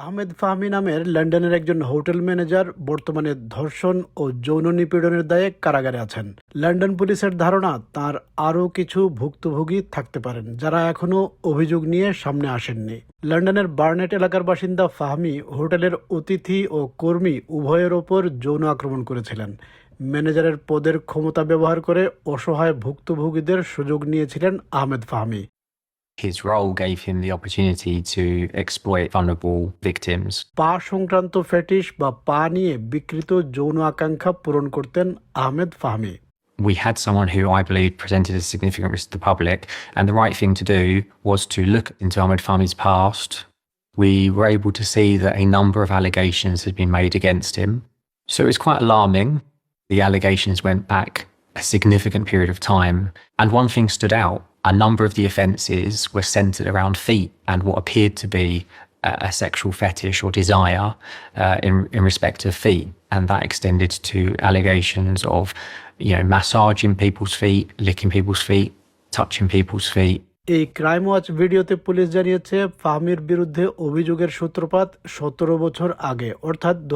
আহমেদ ফাহমি নামের লন্ডনের একজন হোটেল ম্যানেজার, বর্তমানে ধর্ষণ ও যৌন নিপীড়নের দায়ে কারাগারে আছেন। লন্ডন পুলিশের ধারণা, তার আরও কিছু ভুক্তভোগী থাকতে পারেন, যারা এখনও অভিযোগ নিয়ে সামনে আসেননি। লন্ডনের বার্নেট এলাকার বাসিন্দা ফাহমি হোটেলের অতিথি ও কর্মী উভয়ের ওপর যৌন আক্রমণ করেছিলেন। ম্যানেজারের পদের ক্ষমতা ব্যবহার করে অসহায় ভুক্তভোগীদের সুযোগ নিয়েছিলেন আহমেদ ফাহমি। His role gave him the opportunity to exploit vulnerable victims. পা সংক্রান্ত ফেটিস বা পা নিয়ে বিকৃত যৌন আকাঙ্ক্ষা পূরণ করতেন আহমেদ ফাহমি We had someone who I believe presented a significant risk to the public, and the right thing to do was to look into Ahmed Fahmi's past. We were able to see that a number of allegations had been made against him. So it was quite alarming. The allegations went back a significant period of time, and one thing stood out. A number of the offences were centred around feet and what appeared to be a, a sexual fetish or desire uh, in, in respect of feet. And that extended to allegations of, you know, massaging people's feet, licking people's feet, touching people's feet. এই crime watch ভিডিওতে police জানিয়েছে ফাহমির বিরুদ্ধে অভিযোগের সূত্রপাত সতেরো বছর আগে অর্থাৎ দু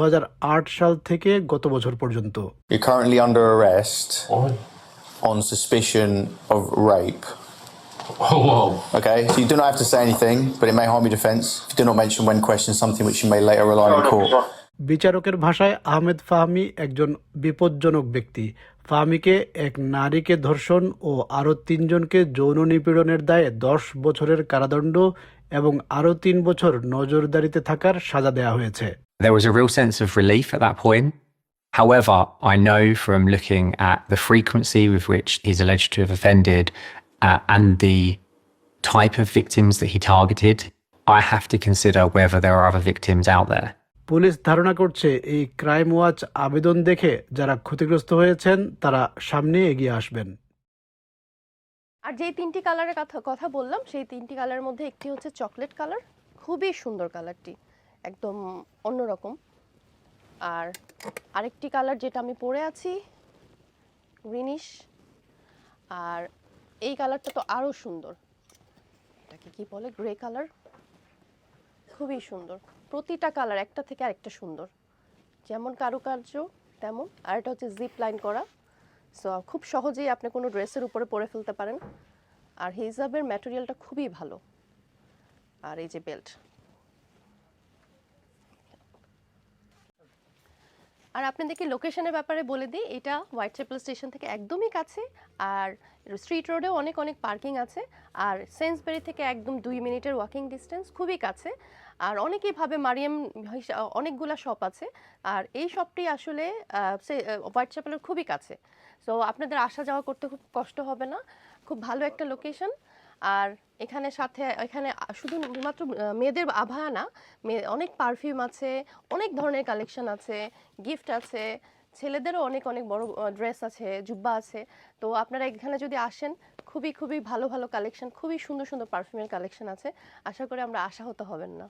সাল থেকে গত বছর পর্যন্ত You're currently under arrest on suspicion of rape. Whoa, whoa. Okay, so you do not have to say anything, but it may harm your defence if you do not mention when questioned something which you may later rely on in court. বিচারকের ভাষায় আহমেদ ফাহমি একজন বিপজ্জনক ব্যক্তি ফাহমিকে এক নারীকে ধর্ষণ ও আরও তিনজনকে যৌন নিপীড়নের দায়ে দশ বছরের কারাদণ্ড এবং আরও তিন বছর নজরদারিতে থাকার সাজা দেওয়া হয়েছে There was a real sense of relief at that point. However, I know from looking at the frequency with which he's alleged to have offended uh, and the type of victims that he targeted, I have to consider whether there are other victims out there. Police ধারণা করছে এই crime watch আবেদন দেখে যারা ক্ষতিগ্রস্ত হয়েছেন তারা সামনে এগিয়ে আসবেন আর যেই তিনটি কালারের কথা কথা বললাম সেই তিনটি কালারের মধ্যে একটি হচ্ছে চকলেট কালার খুবই সুন্দর কালারটি একদম অন্যরকম আর আরেকটি কালার যেটা আমি পরে আছি গ্রিনিশ আর এই কালারটা তো আরও সুন্দর। এটাকে কি বলে? গ্রে কালার খুবই সুন্দর। প্রতিটা কালার একটা থেকে আরেকটা সুন্দর। যেমন কারুকার্য, তেমন। আর এটা হচ্ছে জিপ লাইন করা। সো খুব সহজেই আপনি কোনো ড্রেসের উপরে পরে ফেলতে পারেন। আর হিজাবের ম্যাটেরিয়ালটা খুবই ভালো। আর এই যে বেল্ট আর আপনাদেরকে লোকেশনের ব্যাপারে বলে দিই, এটা হোয়াইট চ্যাপেল স্টেশন থেকে একদমই কাছে, আর স্ট্রিট রোডেও অনেক অনেক পার্কিং আছে, আর সেন্সবেরি থেকে একদম দুই মিনিটের ওয়াকিং ডিস্টেন্স খুবই কাছে, আর অনেকেই ভাবে মারিয়াম অনেকগুলা শপ আছে, আর এই শপটি আসলে হোয়াইট চ্যাপেলের খুবই কাছে। সো আপনাদের আসা যাওয়া করতে খুব কষ্ট হবে না, খুব ভালো একটা লোকেশন আর এখানে সাথে, এখানে শুধু মাত্র মেয়েদের আভা না, মেয়ে- অনেক পারফিউম আছে, অনেক ধরনের কালেকশন আছে গিফট আছে, ছেলেদেরও অনেক অনেক বড় ড্রেস আছে, জুব্বা আছে। তো আপনারা এখানে যদি আসেন, খুবই খুবই ভালো ভালো কালেকশন খুবই সুন্দর সুন্দর পারফিউমের কালেকশন আছে। আশা করি আমরা আশাহত হবেন না।